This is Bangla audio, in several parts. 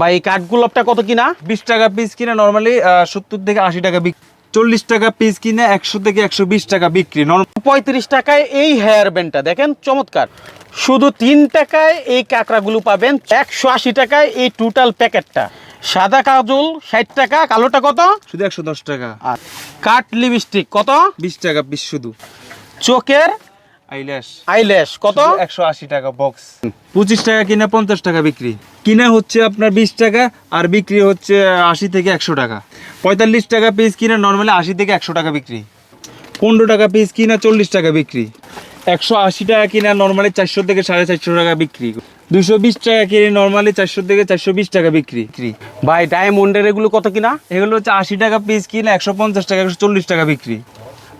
ভাই এই কাঠগোলাপটা কত কিনা? বিশ টাকা পিস কিনে নর্মালি সত্তর থেকে আশি টাকা বিক্রি চল্লিশ টাকা পিস কিনে একশো থেকে একশো বিশ টাকা বিক্রি। পঁয়ত্রিশ টাকায় এই হেয়ার ব্যান্ডটা দেখেন চমৎকার। শুধু তিন টাকায় এই কাঁকড়াগুলো পাবেন একশো আশি টাকায় এই টোটাল প্যাকেটটা সাদা কাজল ষাট টাকা কালোটা কত? শুধু একশো দশ টাকা। আর কাঠ লিপস্টিক কত? বিশ টাকা পিস শুধু। চোখের আইল্যাশ আইল্যাশ কত? একশো আশি টাকা বক্স পঁচিশ টাকা কিনে পঞ্চাশ টাকা বিক্রি। কিনা হচ্ছে আপনার বিশ টাকা আর বিক্রি হচ্ছে আশি থেকে একশো টাকা। পঁয়তাল্লিশ টাকা পিস কিনে নর্মালি আশি থেকে একশো টাকা বিক্রি। পনেরো টাকা পিস কিনা, চল্লিশ টাকা বিক্রি। একশো আশি টাকা কিনা নর্মালি চারশো থেকে সাড়ে চারশো টাকা বিক্রি। দুশো বিশ টাকা কিনে নর্মালি চারশো থেকে চারশো বিশ টাকা বিক্রি। বিক্রি ভাই ডায়মন্ডের এগুলো কত কিনা? এগুলো হচ্ছে আশি টাকা পিস কিনে, একশো পঞ্চাশ টাকা, একশো চল্লিশ টাকা বিক্রি।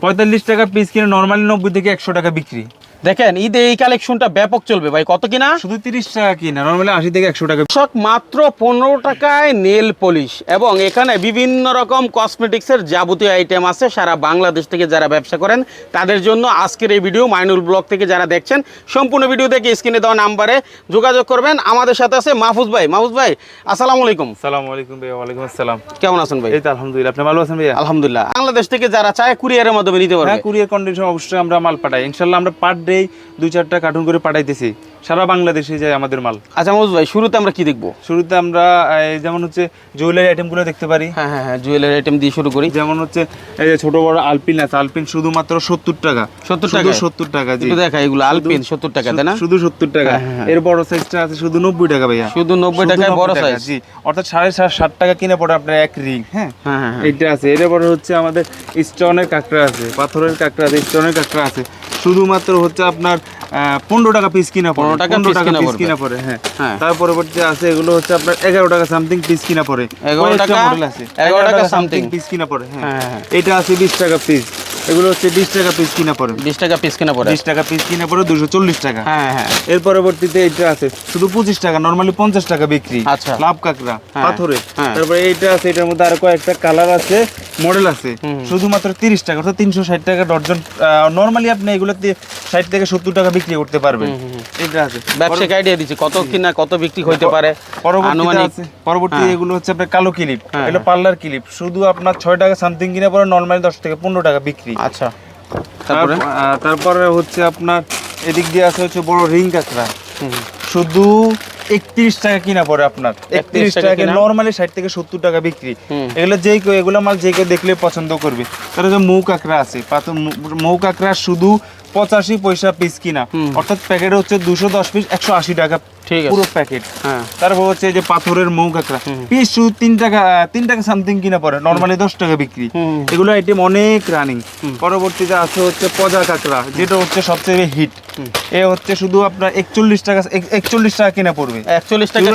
পঁয়তাল্লিশ টাকা পিস কিনে নর্মালি নব্বই থেকে একশো টাকা বিক্রি। দেখেন ঈদে এই কালেকশনটা ব্যাপক চলবে ভাই। কত কিনা? শুধু তিরিশ টাকা কিনা নর্মালি আশি থেকে একশো টাকা। দর্শক মাত্র পনেরো টাকায় নেল পলিশ এবং এখানে বিভিন্ন রকম কসমেটিক্সের যাবতীয় আইটেম আছে। সারা বাংলাদেশ থেকে যারা ব্যবসা করেন তাদের জন্য আজকের এই ভিডিও মাইনুল ব্লগ থেকে যারা দেখছেন সম্পূর্ণ ভিডিও দেখে স্ক্রিনে দেওয়া নাম্বারে যোগাযোগ করবেন। আমাদের সাথে আছে মাহফুজ ভাই। মাহফুজ ভাই আসসালামু আলাইকুম। সালামু আলাইকুম ভাইয়া ওয়ালাইকুম আসসালাম। কেমন আছেন ভাই? এই তো আলহামদুলিল্লাহ আপনি ভালো আছেন ভাইয়া? আলহামদুলিল্লাহ। বাংলাদেশ থেকে যারা চায় কুরিয়ারের মাধ্যমে নিতে পারবে। হ্যাঁ কুরিয়ার কন্ডিশন অবশ্যই আমরা মাল পাঠাই। ইনশাল্লাহ আমরা পার ডে দুই চারটা কার্টুন করে পাঠাইতেছি। সারা বাংলাদেশে যায় আমাদের মাল। আচ্ছা মাহফুজ ভাই শুরুতে আমরা কি দেখব? শুরুতে আমরা এই যেমন হচ্ছে জুয়েলারি আইটেমগুলো দেখতে পারি। হ্যাঁ হ্যাঁ হ্যাঁ জুয়েলারি আইটেম দিয়ে শুরু করি। যেমন হচ্ছে এই যে ছোট বড় আলপিন আছে আলপিন শুধুমাত্র সত্তর টাকা। 70 শুধু টাকায়? সত্তর টাকা জি। একটু দেখা এগুলো আলপিন সত্তর টাকা তাই না? শুধু সত্তর টাকা। হ্যাঁ, হ্যাঁ, এর বড় সাইজটা আছে শুধু নব্বই টাকা ভাইয়া। শুধু 90 টাকায় 90 বড় টাকা, size? জি। অর্থাৎ সাড়ে সাত ষাট টাকা কিনে পড়ে আপনার এক রিং হ্যাঁ? হ্যাঁ হ্যাঁ হ্যাঁ। আছে। এর পরে হচ্ছে আমাদের স্টোনের কাঁকড়া আছে পাথরের কাঁকড়া আছে স্টোনের কাঁকড়া আছে। শুধুমাত্র হচ্ছে আপনার পনেরো টাকা পিস কিনা পড়ে। 15 টাকা 15 piece টাকা কিনা পিস কিনা পড়ে হ্যাঁ। হ্যাঁ। তার পরবর্তী আছে এগুলো হচ্ছে আপনার এগারো টাকা সামথিং পিস কিনা পড়ে। 11 টাকা, মডেল আছে। 11 টাকা সামথিং পিস কিনা পড়ে হ্যাঁ। হ্যাঁ, হ্যাঁ। এটা আছে বিশ টাকা পিস এগুলো হচ্ছে বিশ টাকা পিস কিনা পড়ে। বিশ টাকা পিস কিনা পড়ে। বিশ টাকা পিস কিনা পড়ে দুশো চল্লিশ টাকা। হ্যাঁ হ্যাঁ। এর পরবর্তীতে এটা আছে শুধু পঁচিশ টাকা নর্মালি পঞ্চাশ টাকা বিক্রি। আচ্ছা। লাভ কাঁকড়া হ্যাঁ, পাথরে। হ্যাঁ। তারপরে এইটা আছে এটার মধ্যে আরও কয়েকটা কালার আছে মডেল আছে। শুধুমাত্র তিরিশ টাকা অর্থাৎ তিনশো ষাট টাকা ডর্জন নর্মালি আপনি এগুলোতে ষাট থেকে সত্তর টাকা বিক্রি করতে পারবেন। এটা আছে। ব্যবসায়িক আইডিয়া দিচ্ছি কত কিনা কত বিক্রি হইতে পারে পরবর্তী হ্যাঁ। এগুলো হচ্ছে আপনার কালো ক্লিপ এগুলো পার্লার ক্লিপ। শুধু আপনার ছয় টাকা সামথিং কিনে পরে নর্মালি দশ থেকে পনেরো টাকা বিক্রি। আচ্ছা। তারপরে? তারপরে হচ্ছে আপনার এদিক দিয়ে আছে হচ্ছে বড় রিং কাঁকড়া। শুধু একত্রিশ টাকা কিনা পড়ে আপনার। একত্রিশ টাকা নর্মালি ষাট থেকে সত্তর টাকা বিক্রি। এগুলো যেই কেউ এগুলো মাল যে কেউ দেখলে পছন্দ করবে। তার যে মৌ কাঁকড়া আছে মৌ কাঁকড়া শুধু পঁচাশি পয়সা পিস কিনা। অর্থাৎ প্যাকেট হচ্ছে দুশো দশ পিস একশো আশি টাকা ঠিক আছে। পুরো প্যাকেট হ্যাঁ। তারপর হচ্ছে যে পাথরের মৌ কাঁকড়া পিস শুধু তিন টাকা তিন টাকা সামথিং কিনা পড়ে। নর্মালি দশ টাকা বিক্রি। এগুলো আইটেম অনেক রানিং পরবর্তীতে আছে হচ্ছে পজা কাঁকড়া যেটা হচ্ছে সবচেয়ে হিট এ হচ্ছে শুধু আপনার একচল্লিশ টাকা একচল্লিশ টাকা কিনা পড়বে। একচল্লিশ টাকা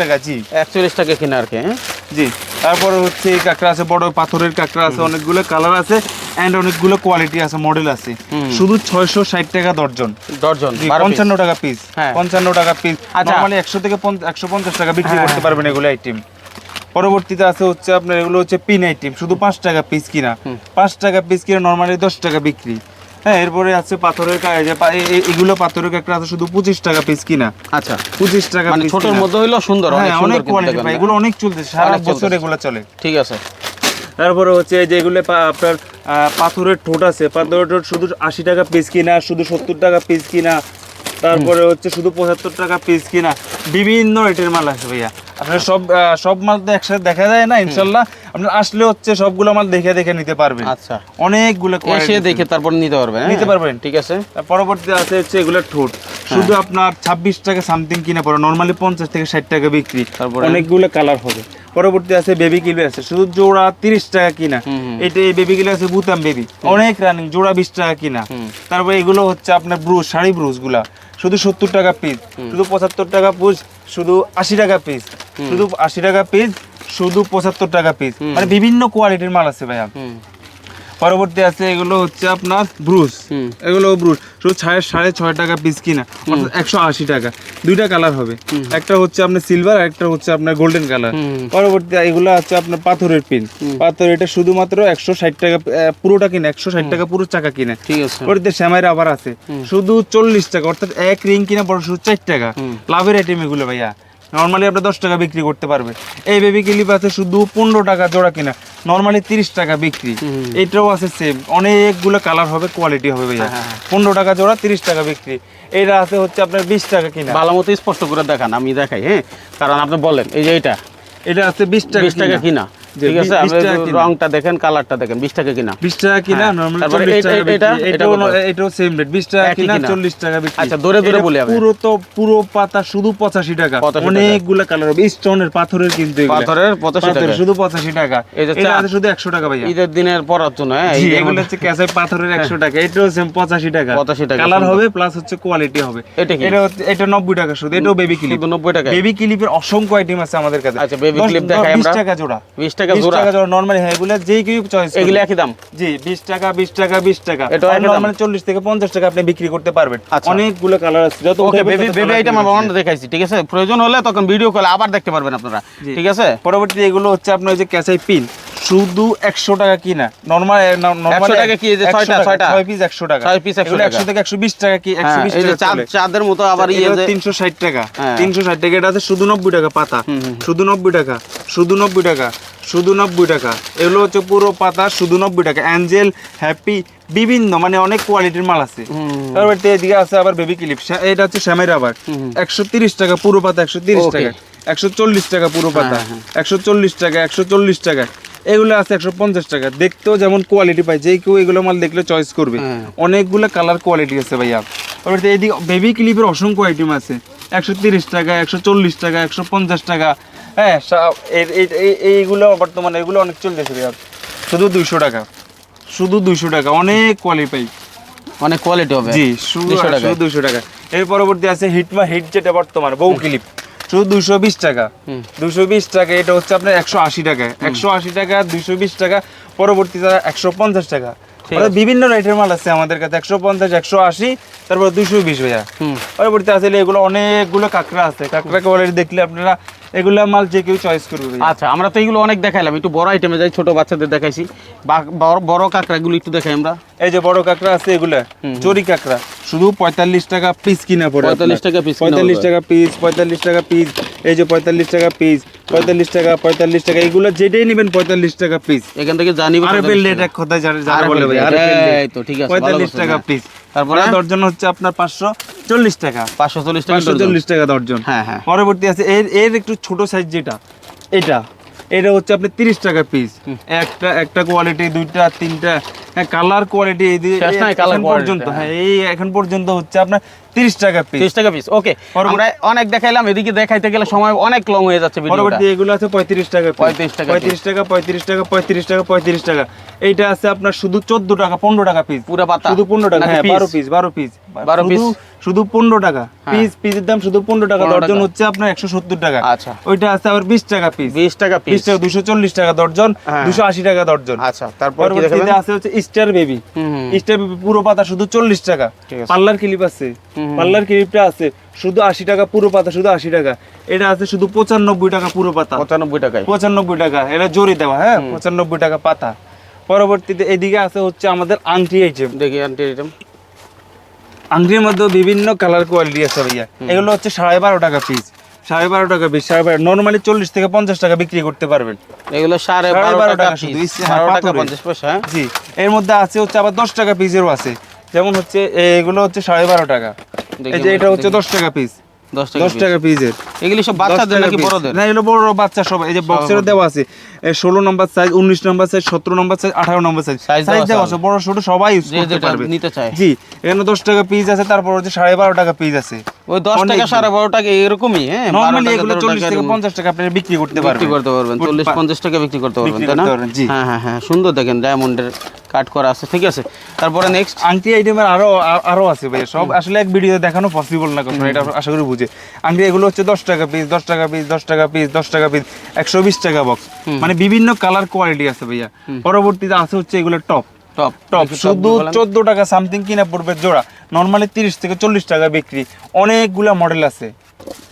টাকা জি। একচল্লিশ টাকা কিনা আর কি হ্যাঁ? জি। তারপরে হচ্ছে এই কাঁকড়া আছে বড় পাথরের কাঁকড়া আছে অনেকগুলো কালার আছে এন্ড অনেকগুলো কোয়ালিটি আছে মডেল আছে। শুধু ছয়শো ষাট টাকা দর্জন দর্জন পঞ্চান্ন টাকা পিস হ্যাঁ। পঞ্চান্ন টাকা পিস আচ্ছা। নর্মালি একশো থেকে একশো পঞ্চাশ টাকা বিক্রি হ্যাঁ, করতে হ্যাঁ। পারবেন এগুলো আইটেম পরবর্তীতে আছে হচ্ছে আপনার এগুলো হচ্ছে পিন আইটেম শুধু পাঁচ টাকা পিস কিনা। পাঁচ টাকা পিস কিনা নর্মালি দশ টাকা বিক্রি। হ্যাঁ এরপরে আছে পাথরের এগুলো পাথরের কাঁকড়া আছে শুধু পঁচিশ টাকা পিস কিনা। আচ্ছা। পঁচিশ টাকা মানে ছোটর মধ্যে সুন্দর অনেক হ্যাঁ কোয়ালিটি এগুলো অনেক চলতেছে সারা বছর এগুলো চলে। ঠিক আছে। তারপরে হচ্ছে যে এগুলো আপনার পাথরের ঠোঁট আছে। পাথরের ঠোঁট শুধু আশি টাকা পিস কিনা শুধু সত্তর টাকা পিস কিনা তারপরে হচ্ছে শুধু পঁচাত্তর টাকা পিস কিনা। বিভিন্ন রেটের মাল আছে ভাইয়া। আপনার সব সব মাল তো একসাথে দেখা যায় না ইনশাল্লাহ। আপনার আসলে হচ্ছে সবগুলো মাল দেখে দেখে নিতে পারবেন। আচ্ছা। অনেকগুলো এসে দেখে তারপর নিতে পারবেন হ্যাঁ? নিতে পারবেন। ঠিক আছে। তার পরবর্তীতে আছে হচ্ছে এগুলোর ঠোঁট। শুধু আপনার ছাব্বিশ টাকা সামথিং কিনে পড়ে নর্মালি পঞ্চাশ থেকে ষাট টাকা বিক্রি। তারপরে? অনেকগুলো কালার হবে। পরবর্তী আছে বেবি কিলো আছে। শুধু জোড়া তিরিশ টাকা কিনা। এটা এই বেবি কিলো আছে বুতাম বেবি অনেক রানিং জোড়া বিশ টাকা কিনা। তারপরে এগুলো হচ্ছে আপনার ব্রুজ শাড়ি ব্রুজগুলা। শুধু সত্তর টাকা পিস শুধু পঁচাত্তর টাকা পিস শুধু আশি টাকা পিস শুধু আশি টাকা পিস শুধু পঁচাত্তর টাকা পিস মানে বিভিন্ন কোয়ালিটির মাল আছে ভাইয়া। পরবর্তী আছে এগুলো হচ্ছে আপনার হুম। এগুলো ব্রুজ শুধু সাড়ে সাড়ে ছয় টাকা পিস কিনা অর্থাৎ একশো আশি টাকা। দুইটা কালার হবে। একটা হচ্ছে আপনার সিলভার আর একটা হচ্ছে আপনার গোল্ডেন কালার পরবর্তী এগুলো হচ্ছে আপনার পাথরের পিন পাথর এটা শুধুমাত্র একশো ষাট টাকা পুরোটা কিনে একশো ষাট টাকা পুরো চাকা কিনে। ঠিক আছে। পরবর্তীতে শ্যামাইয়ের আবার আছে। শুধু চল্লিশ টাকা অর্থাৎ এক রিং কিনা বড় শুধু চার টাকা। লাভের আইটেম এগুলো ভাইয়া। নর্মালি আপনি দশ টাকা বিক্রি করতে পারবে। এই বেবি ক্লিপ আছে শুধু পনেরো টাকা জোড়া কিনা। নর্মালি তিরিশ টাকা বিক্রি। এটাও আছে সেম অনেকগুলো কালার হবে কোয়ালিটি হবে ভাইয়া। হ্যাঁ, হ্যাঁ। পনেরো টাকা জোড়া তিরিশ টাকা বিক্রি। এটা আছে হচ্ছে আপনার বিশ টাকা কিনা। ভালো মতো স্পষ্ট করে দেখান আমি দেখাই হ্যাঁ? কারণ আপনি বলেন এই যে এটা এটা আছে বিশ টাকা বিশ টাকা কিনা। ঠিক আছে আপনি টাকা রংটা দেখেন কালারটা দেখেন বিশ টাকা কিনা বিশ টাকা কিনা হ্যাঁ। নর্মালি চল্লিশ এটা- টাকা এটা- এটা এটাও সেম রেট বিশ টাকা কিনা কিনা? চল্লিশ টাকা বিক্রি আচ্ছা, দূরে দূরে বলি আমি। পুরো তো পুরো পাতা শুধু পঁচাশি টাকা 85 টাকা। অনেকগুলো কালার হবে স্টোনের পাথরের কিন্তু এগুলা। পাথরের 85 টাকা। শুধু পঁচাশি টাকা এটা আছে শুধু একশো টাকা ভাইয়া ঈদের দিনের পরার জন্য হ্যাঁ এগুলো হচ্ছে ক্যাসাই পাথরের একশো টাকা এটাও সেম পঁচাশি টাকা 85 টাকা, কালার হবে প্লাস হচ্ছে কোয়ালিটি হবে এটা কি? এটা হচ্ছে- এটা নব্বই টাকা শুধু এটাও বেবি ক্লিপ শুধু 90 টাকায়? বেবি ক্লিপের অসংখ্য আইটেম আছে আমাদের কাছে আচ্ছা, দশ- clip দেখাই আমরা। টাকা জোড়া 20 টাকা 20 জোড়া। টাকা জোড়া নর্মালি হ্যাঁ এগুলো যেই কেউ চয়েস এগুলো একই দাম? জি বিশ টাকা টাকা টাকা। এটা থেকে পঞ্চাশ টাকা আপনি বিক্রি করতে পারবেন। আচ্ছা। অনেকগুলো কালার আছে যত okay baby baby item clear আমরা দেখাইছি ঠিক আছে? প্রয়োজন হলে তখন ভিডিও কল আবার দেখতে পারবেন আপনারা। ঠিক আছে? পরবর্তীতে এগুলো হচ্ছে আপনার যে ক্যাসাই পিন শুধু একশো টাকা কিনা? নর্মাল 100 টাকা কি এই যে পিস একশো টাকা। ছয় piece 100 টাকা। থেকে বিশ টাকা কি হ্যাঁ, এই যে চাঁদ চাঁদের মতো আবার ইয়ে যে টাকা। হ্যাঁ। টাকা এটা আছে শুধু নব্বই টাকা পাতা। শুধু নব্বই টাকা শুধু নব্বই টাকা শুধু নব্বই টাকা। এগুলো হচ্ছে পুরো পাতা শুধু নব্বই টাকা। অ্যাঞ্জেল হ্যাপি বিভিন্ন মানে অনেক কোয়ালিটির মাল আছে। তারপর এদিকে আছে আবার বেবি ক্লিপ এটা হচ্ছে শ্যামের আবার হুম, হুম। একশো তিরিশ টাকা পুরো পাতা একশো তিরিশ Okay. টাকা। একশো চল্লিশ টাকা পুরো পাতা। হ্যাঁ, একশো চল্লিশ টাকা একশো চল্লিশ টাকা। এগুলো আছে একশো পঞ্চাশ টাকা। দেখতেও যেমন কোয়ালিটি পাই যে কেউ এগুলো মাল দেখলে চয়েস করবে। হ্যাঁ। অনেকগুলো কালার কোয়ালিটি আছে ভাইয়া। তারপর এদিকে বেবি ক্লিপের অসংখ্য আইটেম আছে। একশো তিরিশ টাকা একশো চল্লিশ টাকা একশো পঞ্চাশ টাকা। হ্যাঁ এইগুলো বর্তমানে এগুলো অনেক চলতেছে ভাইয়া। শুধু দুইশো টাকা। শুধু দুইশো টাকা। অনেক কোয়ালিটি পাই। অনেক কোয়ালিটি হবে। জি শুধু 200 টাকা। শুধু দুশো টাকা। এর পরবর্তী আছে হিটমা হিট যেটা বর্তমানে বউ ক্লিপ শুধু দুশো বিশ টাকা। দুশো বিশ টাকা এটা হচ্ছে আপনার একশো আশি টাকা। একশো আশি টাকা দুশো বিশ টাকা পরবর্তীতে একশো পঞ্চাশ টাকা। বিভিন্ন রেটের মাল আছে আমাদের কাছে একশো পঞ্চাশ একশো আশি তারপর দুশো বিশ ভাইয়া। পরবর্তী আসলে এগুলো অনেকগুলো কাঁকড়া আছে। কাঁকড়া কোয়ালিটি দেখলে আপনারা এগুলা মাল যে কেউ চয়েস করবে আচ্ছা আমরা তো এগুলো অনেক দেখাইলাম। একটু বড় আইটেমে যাই ছোট বাচ্চাদের দেখাইছি। বড় বড় কাঁকড়াগুলো একটু দেখাই আমরা। এই যে বড় কাঁকড়া আছে এগুলা। চড়ি কাঁকড়া। শুধু পঁয়তাল্লিশ টাকা পিস কিনা পড়ে 45 টাকা পিস পঁয়তাল্লিশ টাকা পিস পঁয়তাল্লিশ টাকা পিস এই যে পঁয়তাল্লিশ টাকা পিস পঁয়তাল্লিশ টাকা পঁয়তাল্লিশ টাকা এগুলো যেটাই নেবেন পঁয়তাল্লিশ টাকা পিস এখান থেকে জানি আরবেল রেট এক কথায় যারা বলে ভাই। তো, ঠিক আছে, পঁয়তাল্লিশ টাকা হ্যাঁ। পিস তারপরে? তারপরে দর্জন হচ্ছে আপনার পাঁচশো চল্লিশ টাকা। পাঁচশো চল্লিশ টাকা চল্লিশ টাকা দর্জন। হ্যাঁ, হ্যাঁ। পরবর্তী আছে এর এর একটু ছোট সাইজ যেটা এটা। এটা হচ্ছে আপনি তিরিশ টাকা পিস একটা একটা কোয়ালিটি দুইটা তিনটা। হ্যাঁ কালার কোয়ালিটি এই পর্যন্ত হ্যাঁ। হ্যাঁ এই এখন পর্যন্ত হচ্ছে আপনার তিরিশ টাকা পিস তিরিশ টাকা পিস ওকে আমরা অনেক দেখাইলাম এদিকে দেখাইতে গেলে সময় অনেক লং হয়ে যাচ্ছে ভিডিওটা পরবর্তী এগুলো আছে পঁয়ত্রিশ টাকা 35 টাকা পঁয়ত্রিশ টাকা পঁয়ত্রিশ টাকা পঁয়ত্রিশ টাকা পঁয়ত্রিশ টাকা। এইটা আছে আপনার শুধু চোদ্দ টাকা পনেরো টাকা পিস পুরা পাতা? শুধু পনেরো টাকা হ্যাঁ piece? বারো পিস বারো পিস 12 piece? শুধু পনেরো টাকা। হ্যাঁ। পিস পিসের দাম শুধু পনেরো টাকা দর্জন হচ্ছে আপনার একশো সত্তর টাকা। আচ্ছা। ওইটা আছে আবার বিশ টাকা পিস বিশ টাকা বিশ পিস টাকা দুশো চল্লিশ টাকা দর্জন হ্যাঁ। দুশো আশি টাকা দর্জন আচ্ছা তারপর কি দেখাবেন? আছে হচ্ছে স্টার বেবি। স্টার বেবি পুরো পাতা শুধু চল্লিশ টাকা। ঠিক আছে। পার্লার ক্লিপ আছে। পার্লার ক্লিপটা আছে শুধু আশি টাকা পুরো পাতা শুধু আশি টাকা। এটা আছে শুধু পঁচানব্বই টাকা পুরো পাতা। পঁচানব্বই টাকায়। পঁচানব্বই টাকা এটা জরি দেওয়া হ্যাঁ? পঁচানব্বই টাকা পাতা। পরবর্তীতে এদিকে আছে হচ্ছে আমাদের আংটি আইটেম দেখি আন্টি আইটেম আংটির মধ্যে বিভিন্ন কালার কোয়ালিটি আছে ভাইয়া। এগুলো হচ্ছে সাড়ে বারো টাকা পিস সাড়ে বারো টাকা পিস সাড়ে বারো নর্মালি চল্লিশ থেকে পঞ্চাশ টাকা বিক্রি করতে পারবেন। এগুলো সাড়ে বারো টাকা টাকা শুধু, পিস হ্যাঁ, বারো টাকা পঞ্চাশ পয়সা? জি। এর মধ্যে আছে হচ্ছে আবার দশ টাকা পিসেরও আছে। যেমন হচ্ছে এগুলো হচ্ছে সাড়ে বারো টাকা। এই যে এটা হচ্ছে দশ টাকা পিস দশ টাকা পিসের এগুলি সব বাচ্চাদের নাকি বড়দের? না এগুলো বড় বাচ্চা সব এই যে বক্সের দেওয়া আছে। ষোলো নম্বর সাইজ উনিশ নম্বর সাইজ সতেরো নম্বর সাইজ আঠারো নম্বর সাইজ সাইজ দেওয়া আছে। বড় ছোট সবাই ইউজ করতে পারবে। নিতে চায়। জি এখানে দশ টাকা পিস আছে তারপর হচ্ছে সাড়ে বারো টাকা পিস আছে। ওই দশ টাকা। সাড়ে বারো টাকা এরকমই হ্যাঁ? নর্মালি টাকা, এগুলো চল্লিশ টাকা থেকে পঞ্চাশ টাকা আপনি বিক্রি করতে বিক্রি পারবেন। করতে পারবেন চল্লিশ পঞ্চাশ টাকা বিক্রি করতে পারবেন তাই না? জি। হ্যাঁ হ্যাঁ হ্যাঁ সুন্দর দেখেন ডায়মন্ডের কাট করা আছে ঠিক আছে? তারপরে নেক্সট আংটি আইটেমের আরও আরও আছে ভাই সব আসলে এক ভিডিওতে দেখানো পসিবল না কখনো এটা আশা করি বুঝে। আংটি এগুলো হচ্ছে দশ টাকা পিস দশ টাকা পিস দশ টাকা পিস দশ টাকা পিস একশো বিশ টাকা বক্স মানে বিভিন্ন কালার কোয়ালিটি আছে ভাইয়া। পরবর্তীতে আছে হচ্ছে এগুলো টপ টপ টপ শুধু চোদ্দ টাকা সামথিং কিনা পড়বে জোড়া। নর্মালি তিরিশ থেকে চল্লিশ টাকা বিক্রি। অনেকগুলা মডেল আছে।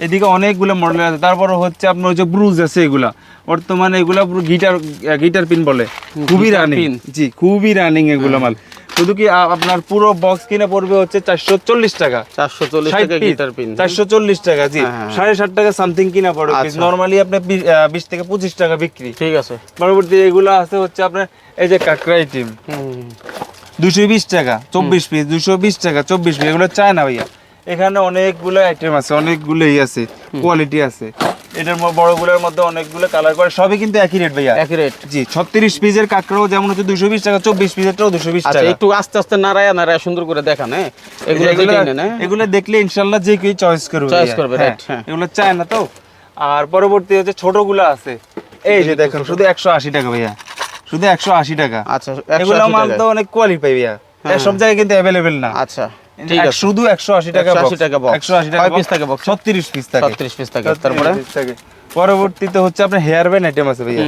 এদিকে অনেকগুলো মডেল আছে। তারপরে হচ্ছে আপনার যে ব্রুজ আছে এগুলা। বর্তমানে এগুলা পুরো গিটার গিটার পিন বলে। খুবই রানিং জি খুবই রানিং এগুলো মাল। শুধু কি আপনার পুরো বক্স কিনে পড়বে হচ্ছে চারশো চল্লিশ টাকা। চারশো চল্লিশ টাকা গিটার পিন চারশো চল্লিশ টাকা জি। হ্যাঁ, হ্যাঁ। সাড়ে ষাট টাকা সামথিং কিনা পড়বে। আচ্ছা। নর্মালি আপনার বিশ থেকে পঁচিশ টাকা বিক্রি। ঠিক আছে। পরবর্তী এগুলো আছে হচ্ছে আপনার এই যে কাকরাই টিম দুশো বিশ টাকা চব্বিশ পিস দুশো বিশ টাকা চব্বিশ পিস এগুলো চায় না ভাইয়া। এখানে অনেকগুলো আইটেম আছে অনেকগুলোই আছে কোয়ালিটি আছে। এটার বড়গুলোর মধ্যে অনেকগুলো কালার করে সবই কিন্তু একই রেট ভাইয়া। একই রেট জি ছত্রিশ পিসের কাঁকড়াও যেমন হচ্ছে দুশো বিশ টাকা চব্বিশ পিসেরটাও দুশো বিশ আচ্ছা টাকা। একটু আস্তে আস্তে নাড়ায়া নাড়ায়া সুন্দর করে দেখান হ্যাঁ? এগুলো এগুলো হ্যাঁ? এগুলো দেখলে ইনশাল্লাহ যে কেউ চয়েস করবে ভাইয়া। করবে, হ্যাঁ, right, হ্যাঁ। এগুলো চায় না তো। আর পরবর্তী হচ্ছে ছোটগুলো আছে। এই যে দেখুন শুধু একশো আশি টাকা ভাইয়া। শুধু একশো আশি টাকা। আচ্ছা এগুলো 180 মাল তো অনেক কোয়ালিটি পাই ভাইয়া। হ্যাঁ। সব জায়গায় কিন্তু অ্যাভেলেবেল না। আচ্ছা। ঠিক আছে। শুধু একশো আশি টাকা 180 টাকা। একশো আশি টাকা কয় piece থাকে box? ছত্রিশ পিস থাকে। 36 পিস থাকে 36 তারপরে পরবর্তীতে হচ্ছে আপনার হেয়ার ব্যান্ড আইটেম আছে ভাইয়া।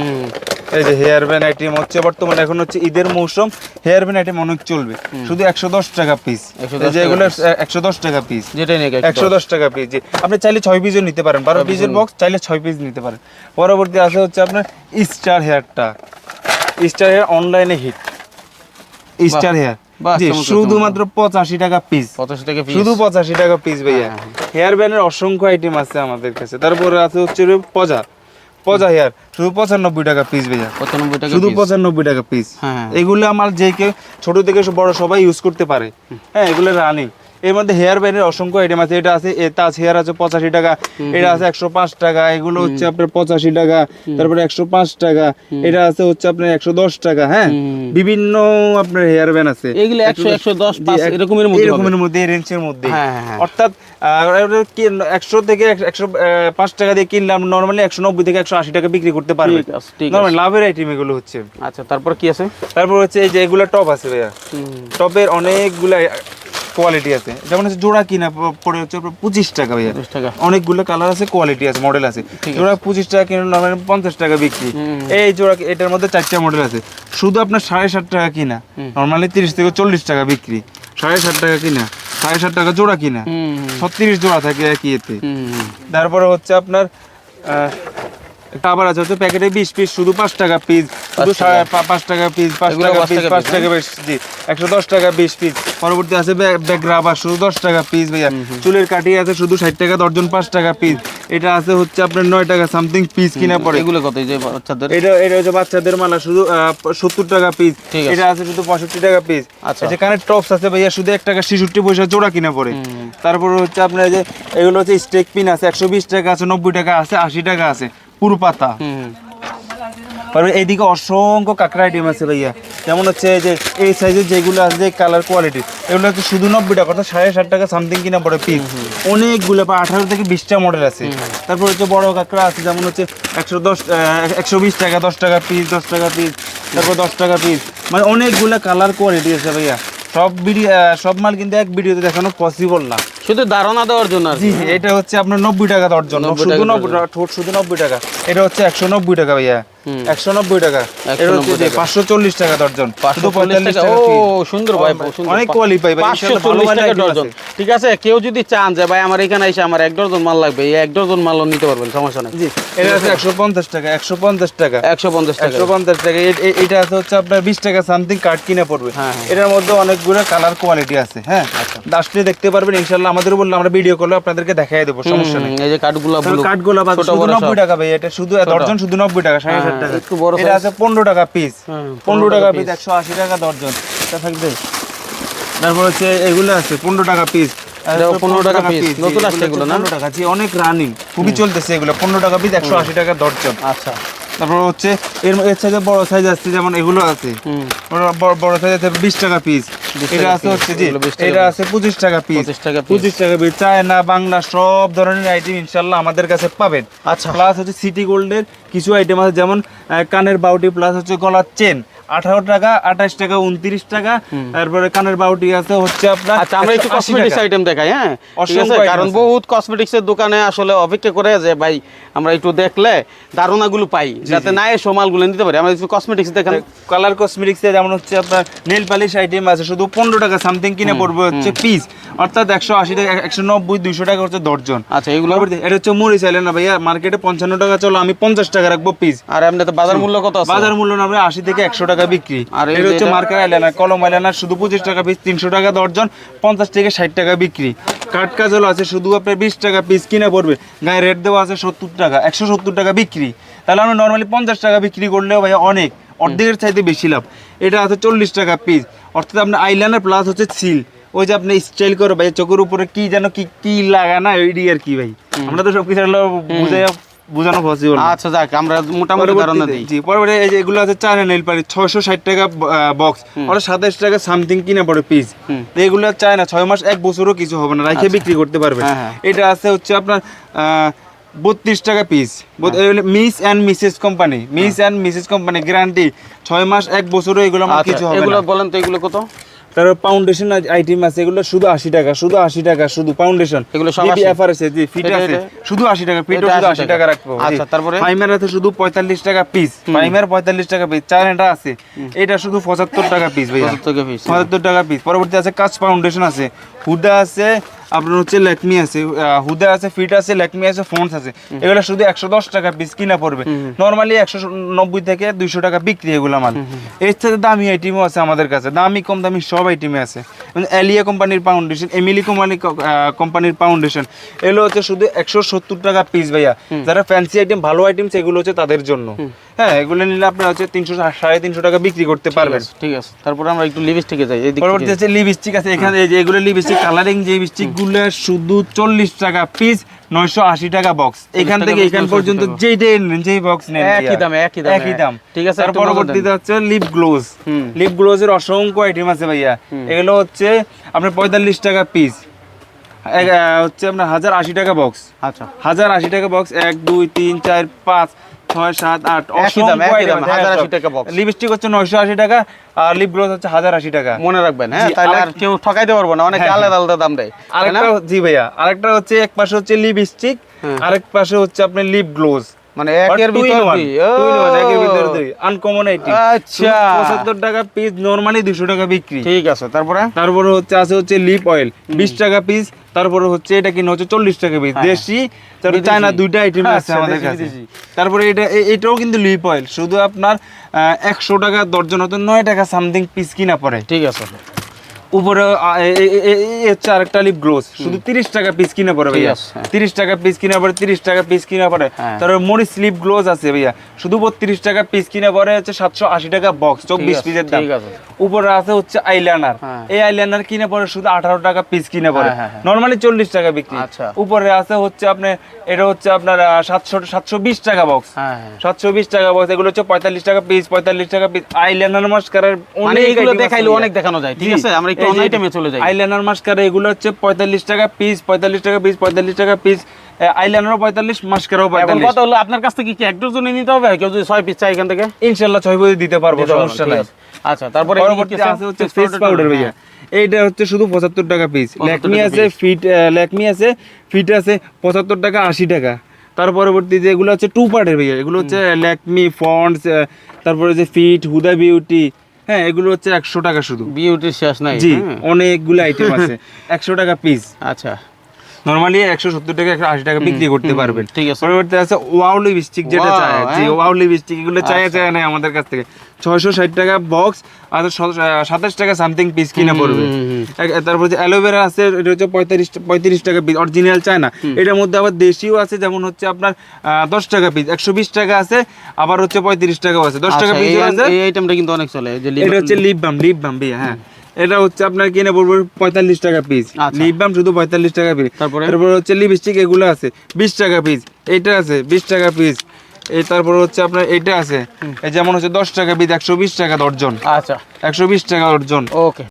এই যে হেয়ার ব্যান্ড আইটেম হচ্ছে বর্তমানে এখন হচ্ছে ঈদের মৌসুম হেয়ার ব্যান্ড আইটেম অনেক চলবে। শুধু একশো দশ টাকা পিস 110 যে এগুলো একশো দশ টাকা পিস নাকি একশো দশ। টাকা পিস জি আপনি চাইলে ছয় পিসও নিতে পারেন। বারো পিসের বক্স চাইলে ছয় পিস নিতে পারেন। পরবর্তী আছে হচ্ছে আপনার স্টার হেয়ারটা স্টার হেয়ার অনলাইনে হিট স্টার হেয়ার শুধুমাত্র পঁচাশি টাকা পিস পঁচাশি টাকা শুধু পঁচাশি টাকা পিস ভাইয়া। হ্যাঁ, হেয়ার ব্যান্ডের অসংখ্য আইটেম আছে আমাদের কাছে। তারপরে আছে হচ্ছে পজা। পজা হেয়ার শুধু পঁচানব্বই টাকা পিস ভাইয়া। পঁচানব্বই টাকা শুধু পঁচানব্বই টাকা পিস হ্যাঁ। এগুলো আমার যে কেউ ছোট থেকে বড় সবাই ইউজ করতে পারে। হ্যাঁ এগুলো রানিং এর মধ্যে হেয়ার ব্যান্ডের অসংখ্য আইটেম আছে। এটা আছে তাজ হেয়ার আছে পঁচাশি টাকা এটা আছে একশো পাঁচ টাকা এগুলো হচ্ছে আপনার পঁচাশি টাকা তারপরে একশো পাঁচ টাকা এটা আছে হচ্ছে আপনার একশো দশ টাকা হ্যাঁ? বিভিন্ন আপনার হেয়ার ব্যান্ড আছে। এগুলো একশো একশো দশ এরকমের মধ্যে এরকমের মধ্যে রেঞ্জের মধ্যে। হ্যাঁ, হ্যাঁ, হ্যাঁ। অর্থাৎ একশো থেকে একশো পাঁচ টাকা দিয়ে কিনলাম নর্মালি একশো নব্বই থেকে একশো আশি টাকা বিক্রি করতে পারবে। নর্মাল লাভের আইটেম এগুলো হচ্ছে। আচ্ছা তারপর কি আছে? তারপর হচ্ছে এই যে এগুলো টপ আছে ভাইয়া। টপের অনেকগুলো কোয়ালিটি আছে। যেমন হচ্ছে জোড়া কিনা পড়ে হচ্ছে পঁচিশ টাকা ভাইয়া। টাকা। অনেকগুলো কালার আছে কোয়ালিটি আছে মডেল আছে। জোড়া পঁচিশ টাকা কিনে নর্মাল পঞ্চাশ টাকা বিক্রি। এই জোড়া এটার মধ্যে চারটা মডেল আছে। শুধু আপনার সাড়ে ষাট টাকা কিনা। নর্মালি তিরিশ থেকে চল্লিশ টাকা বিক্রি। সাড়ে ষাট টাকা কিনা সাড়ে ষাট টাকা জোড়া কিনা। ছত্রিশ জোড়া থাকে একই এতে। তারপরে হচ্ছে আপনার আবার আছে হচ্ছে প্যাকেটে বিশ পিস শুধু পাঁচ টাকা পিস শুধু পাঁচ টাকা। পিস পাঁচ টাকা পিস পাঁচ টাকা পিস জি একশো দশ টাকা বিশ পিস পরবর্তী আছে ব্যাগ রাবার শুধু দশ টাকা পিস ভাইয়া। চুলের কাটি আছে শুধু ষাট টাকা দর্জন পাঁচ টাকা পিস এটা আছে হচ্ছে আপনার নয় টাকা সামথিং পিস কিনা পড়ে। এগুলো কত? যে বাচ্চাদের? এটা এটা হচ্ছে বাচ্চাদের মালা শুধু সত্তর টাকা পিস এটা আছে শুধু পঁয়ষট্টি টাকা পিস আচ্ছা। কানের টপস আছে ভাইয়া শুধু এক টাকা ছেষট্টি পয়সা জোড়া কিনা পড়ে। তারপর হচ্ছে আপনার যে এগুলো হচ্ছে স্টেক পিন আছে একশো বিশ টাকা আছে নব্বই টাকা আছে আশি টাকা আছে। পুরো পাতা এইদিকে অসংখ্য কাঁকড়া আইটেম আছে ভাইয়া। যেমন হচ্ছে যে এই সাইজের যেগুলো আছে যে কালার কোয়ালিটি এগুলো হচ্ছে শুধু নব্বই টাকা অর্থাৎ সাড়ে ষাট টাকা সামথিং কিনা পড়ে পিস অনেকগুলো বা আঠারো থেকে বিশটা মডেল আছে। তারপর হচ্ছে বড় কাঁকড়া আছে যেমন হচ্ছে একশো দশ একশো বিশ টাকা দশ টাকা পিস দশ টাকা পিস তারপর দশ টাকা পিস মানে অনেকগুলো কালার কোয়ালিটি আছে ভাইয়া। সব ভিডিও সব মাল কিন্তু এক ভিডিওতে দেখানো পসিবল না। শুধু ধারণা দেওয়ার জন্য জি এটা হচ্ছে আপনার নব্বই টাকা দর্জন 90 শুধু টাকা নব্বই টাকা শুধু নব্বই টাকা। এটা হচ্ছে একশো নব্বই টাকা ভাইয়া। একশো নব্বই টাকা। এটা হচ্ছে 190 টাকা। পাঁচশো চল্লিশ টাকা দর্জন। শুধু 540 পঁয়তাল্লিশ টাকা। টাকা ও সুন্দর ভাই অনেক কোয়ালিটি পাই পাঁচশো চল্লিশ টাকা item ঠিক আছে কেউ যদি চান যে ভাই আমার এখানে এসে আমার এক ডজন মাল লাগবে এই এক ডজন মালও নিতে পারবেন সমস্যা নেই। জি এটা আছে একশো পঞ্চাশ টাকা একশো পঞ্চাশ টাকা। একশো পঞ্চাশ টাকা। একশো পঞ্চাশ টাকা। এ- এ- এটা আছে হচ্ছে আপনার বিশ টাকা সামথিং কার্ড কিনে পড়বে। হ্যাঁ, হ্যাঁ। এটার মধ্যে অনেকগুলো কালার কোয়ালিটি আছে হ্যাঁ? আসলে দেখতে পারবেন ইনশাল্লাহ আমাদের বললে আমরা ভিডিও করলে আপনাদেরকে দেখাই দেবো সমস্যা নেই। এই যে কাঠগুলো কাঠগোলা শুধু নব্বই টাকা ভাই এটা শুধু দর্জন শুধু নব্বই টাকা টাকা। একটু বড় এটা আছে পনেরো টাকা পিস হ্যাঁ, 15 টাকা টাকা পিস piece। একশো আশি টাকা দর্জন। এটা থাকবে। তারপর হচ্ছে এগুলো আছে পনেরো টাকা পিস পনেরো 15 টাকা পিস নতুন আসছে এগুলো না? টাকা। অনেক রানিং খুবই চলতেছে এগুলো। পনেরো টাকা পিস একশো আশি টাকা দর্জন। আচ্ছা। তারপর হচ্ছে এর এর সাইজে বড় সাইজ আছে যেমন এগুলো আছে। বড়- সাইজ আছে বিশ টাকা পিস 20 এটা আছে হচ্ছে জি এগুলো 20 টাকা এটা আছে পঁচিশ টাকা পিস 25 টাকা পঁচিশ টাকা পিস চায়না বাংলা সব ধরনের আইটেম ইনশাল্লাহ আমাদের কাছে পাবেন। আচ্ছা। প্লাস হচ্ছে সিটি গোল্ডের কিছু আইটেম আছে যেমন কানের বাউটি প্লাস হচ্ছে গলার চেন আঠারো টাকা আঠাশ টাকা উনত্রিশ টাকা। তারপরে কানের বাউটি আছে হচ্ছে আপনার আচ্ছা আমরা একটু কসমেটিক্স টাকা। আইটেম দেখাই হ্যাঁ? কারণ বহুত কসমেটিক্সের দোকানে আসলে অপেক্ষা করে যে ভাই আমরা একটু দেখলে ধারণাগুলো পাই যাতে না এসে মালগুলো নিতে পারি। আমরা একটু কসমেটিক্স দেখান। কালার কসমেটিক্স যেমন হচ্ছে আপনার নেল পালিশ আইটেম আছে শুধু পনেরো টাকা সামথিং কিনে পড়বে হচ্ছে পিস অর্থাৎ একশো আশি টাকা একশো নব্বই দুইশো টাকা হচ্ছে দর্জন আচ্ছা এগুলো? এটা হচ্ছে মুড়ি চাইলেন না ভাইয়া মার্কেটে পঞ্চান্ন টাকা চলো আমি পঞ্চাশ টাকা রাখব পিস আর এমনিতে বাজার মূল্য কত বাজার মূল্য না আমরা আশি থেকে একশো টাকা টাকা বিক্রি। আর এটা হচ্ছে মার্কার আইলাইনার কলম আইলাইনার শুধু পঁচিশ টাকা পিস তিনশো টাকা দর্জন পঞ্চাশ থেকে ষাট টাকা বিক্রি। কাঠ কাজল আছে শুধু আপনার বিশ টাকা পিস কিনে পড়বে। গায়ে রেট দেওয়া আছে সত্তর টাকা একশো সত্তর টাকা বিক্রি। তাহলে আমরা নর্মালি পঞ্চাশ টাকা বিক্রি করলেও ভাই অনেক অর্ধেকের চাইতে বেশি লাভ। এটা আছে চল্লিশ টাকা পিস অর্থাৎ আপনার আইলাইনার প্লাস হচ্ছে সিল ওই যে আপনি স্টাইল করে ভাই চোখের উপরে কি যেন কি কি লাগা না ওই আর কি ভাই। আমরা তো সব কিছু বুঝে বোঝানো পসিবল আচ্ছা যাক আমরা মোটামুটি ধারণা দিই। জি পরবর্তী এই যে এগুলো আছে চায়না নেল পালিশ ছয়শো ষাট টাকা বক্স ওরা সাতাশ টাকা সামথিং কিনে পড়ে পিস। এগুলো চায়না ছয় মাস এক বছরও কিছু হবে না রাখে বিক্রি করতে পারবে। হ্যাঁ, হ্যাঁ। এটা আছে হচ্ছে আপনার বত্রিশ টাকা piece miss and Mrs company miss and Mrs company guarantee ছয় মাস এক বছরও এগুলো আচ্ছা কিছু হবে এগুলো বলেন তো এগুলো কত? তারপর ফাউন্ডেশন আইটেম আছে এগুলো শুধু আশি টাকা শুধু আশি টাকা শুধু ফাউন্ডেশন এগুলো সব এফআর আছে জি ফিট আছে। শুধু আশি টাকা ফিটও শুধু আশি টাকা। রাখব। আচ্ছা, তারপরে? প্রাইমার আছে শুধু পঁয়তাল্লিশ টাকা পিস প্রাইমার পঁয়তাল্লিশ টাকা পিস চায়নাটা আছে। এটা শুধু পঁচাত্তর টাকা পিস ভাই পঁচাত্তর টাকা পিস পঁচাত্তর টাকা পিস পরবর্তী আছে কাজ ফাউন্ডেশন আছে। হুদা আছে আপনার হচ্ছে ল্যাকমি আছে হুদা আছে ফিট আছে ল্যাকমি আছে ফোনস আছে। এগুলো শুধু একশো দশ টাকা পিস কিনা পড়বে। নর্মালি একশো নব্বই থেকে দুইশো টাকা বিক্রি এগুলো মাল। এর সাথে দামি আইটেমও আছে আমাদের কাছে। দামি কম দামি সব আইটেমে আছে। এলিয়া কোম্পানির ফাউন্ডেশন এমিলি কোম্পানি কোম্পানির ফাউন্ডেশন এগুলো হচ্ছে শুধু একশো সত্তর টাকা পিস ভাইয়া। যারা ফ্যান্সি আইটেম ভালো আইটেম সেগুলো হচ্ছে তাদের জন্য। হ্যাঁ এগুলো নিলে আপনার হচ্ছে তিনশো সাড়ে তিনশো টাকা বিক্রি করতে পারবেন। ঠিক আছে। তারপরে আমরা একটু লিপস্টিকে যাই পরবর্তী হচ্ছে লিপস্টিক আছে এখানে এই যে এগুলো লিপস্টিক কালারিং যে লিপস্টিকগুলো শুধু চল্লিশ টাকা পিস নয়শো আশি টাকা বক্স এখান থেকে এখান পর্যন্ত। যেইটাই নেন যেই বক্স নেন একই। দামে, একই দামে। একই দাম। ঠিক আছে, তার। পরবর্তীতে হচ্ছে লিপ গ্লোজ। লিপ গ্লোজের অসংখ্য আইটেম আছে ভাইয়া। এগুলো হচ্ছে আপনার পঁয়তাল্লিশ টাকা পিস হচ্ছে আপনার হাজার আশি টাকা বক্স আচ্ছা। হাজার আশি টাকা বক্স এক দুই তিন চার পাঁচ। ছয় সাত আট। লিপস্টিক হচ্ছে নয়শো আশি টাকা আর লিপ গ্লোজ হচ্ছে হাজার আশি টাকা। মনে রাখবেন হ্যাঁ তাহলে আর কেউ ঠকাইতে পারব না অনেকে হ্যাঁ, আলাদা আলাদা দাম দেয় আরেকটা জি ভাইয়া আরেকটা হচ্ছে এক পাশে হচ্ছে লিপস্টিক হ্যাঁ। আরেক পাশে হচ্ছে আপনার লিপ গ্লোজ মানে একের ভিতর দুই। একের ভিতর দুই। আনকমন আইটেম আচ্ছা। পঁচাত্তর টাকা পিস নর্মালি দুশো টাকা বিক্রি। ঠিক আছে তারপরে? তারপরে হচ্ছে আছে হচ্ছে লিপ অয়েল বিশ টাকা পিস তারপরে হচ্ছে এটা কিনা হচ্ছে চল্লিশ টাকা পিস দেশি তারপরে হ্যাঁ। চায়না দুইটা আইটেম আছে আচ্ছা, আমাদের কাছে। তারপরে এটা এটাও কিন্তু লিপ অয়েল শুধু আপনার একশো টাকা দর্জন হতে নয় টাকা সামথিং পিস কিনা পড়ে। ঠিক আছে। উপরে হচ্ছে আরেকটা লিপ গ্লোস শুধু তিরিশ টাকা পিস কিনে পড়ে ভাইয়া। হ্যাঁ। তিরিশ টাকা পিস কিনে পড়ে তিরিশ টাকা পিস কিনে পড়ে। হ্যাঁ। তারপরে মরিচ লিপ গ্লোজ আছে ভাইয়া। শুধু বত্রিশ টাকা পিস কিনে পড়ে হচ্ছে সাতশো আশি টাকা বক্স চব্বিশ পিসের দাম। উপরে আছে হচ্ছে আইলাইনার হ্যাঁ। এই আইলাইনার কিনে পড়ে শুধু আঠারো টাকা পিস কিনে পড়ে। নর্মালি চল্লিশ টাকা বিক্রি। আচ্ছা। উপরে আছে হচ্ছে আপনি এটা হচ্ছে আপনার সাতশো সাতশো বিশ টাকা বক্স সাতশো বিশ টাকা বক্স এগুলো হচ্ছে পঁয়তাল্লিশ টাকা পিস পঁয়তাল্লিশ টাকা পিস আইলাইনার মাস্কারের এগুলো দেখাইলে অনেক দেখানো যায় ঠিক আছে? আমরা অন্য আইটেমে চলে যাই আইলাইনার মাস্কারা এগুলো হচ্ছে পঁয়তাল্লিশ টাকা পিস পঁয়তাল্লিশ টাকা পিস পঁয়তাল্লিশ টাকা পিস আইলাইনারও পঁয়তাল্লিশ মাস্কারাও এখন পঁয়তাল্লিশ। কথা হলো? আপনার কাছ থেকে কি এক ডজনে নিতে হবে? কেউ যদি ছয় পিস চাই এখান থেকে? ইনশাল্লাহ ছয় বই দিতে পারব সমস্যা নাই। আচ্ছা তারপরে আছে? হচ্ছে ফেস পাউডার ভাইয়া। এইটা হচ্ছে শুধু পঁচাত্তর টাকা পিস 75 ল্যাকমি আছে ফিট ল্যাকমি আছে ফিট আছে পঁচাত্তর টাকা আশি টাকা। তার পরবর্তী যে এগুলো হচ্ছে টু পার্টের ভাইয়া। এগুলো হচ্ছে ল্যাকমি ফন্টস তারপরে যে ফিট হুদা বিউটি হ্যাঁ এগুলো হচ্ছে একশো টাকা শুধু। বিউটির শেষ নাই। জি হ্যাঁ। অনেকগুলো আইটেম আছে। একশো টাকা পিস আচ্ছা। নরমালি একশো সত্তর টাকা একশো আশি টাকা বিক্রি করতে পারবেন। ঠিক আছে। পরবর্তী আছে ওয়াও লিপস্টিক যেটা চায়। জি হ্যাঁ? ওয়াও লিপস্টিক এগুলো চায় আচ্ছা। চায় না আমাদের কাছ থেকে। ছয়শো ষাট টাকা বক্স আর সাতাশ টাকা সামথিং পিস কিনে পড়বে। তারপর যে অ্যালোভেরা আছে এটা হচ্ছে পঁয়তাল্লিশ পঁয়ত্রিশ টাকা পিস অরিজিনাল চায় না। এটার মধ্যে আবার দেশিও আছে যেমন হচ্ছে আপনার দশ টাকা পিস একশো বিশ টাকা আছে আবার হচ্ছে পঁয়ত্রিশ টাকাও আছে। দশ টাকা আচ্ছা, পিস আছে। এই আইটেমটা কিন্তু অনেক চলে এটা হচ্ছে লিপ বাম লিপ বাম হ্যাঁ। এটা হচ্ছে আপনার কিনে পড়বে পঁয়তাল্লিশ টাকা পিস। লিপ বাম শুধু পঁয়তাল্লিশ টাকা পিস তারপরে? তারপরে হচ্ছে লিপস্টিক এগুলো আছে বিশ টাকা পিস এটা আছে বিশ টাকা পিস এই তারপরে হচ্ছে আপনার এটা আছে। এই যেমন হচ্ছে দশ টাকা পিস একশো বিশ টাকা দর্জন। আচ্ছা। একশো বিশ টাকা দর্জন ওকে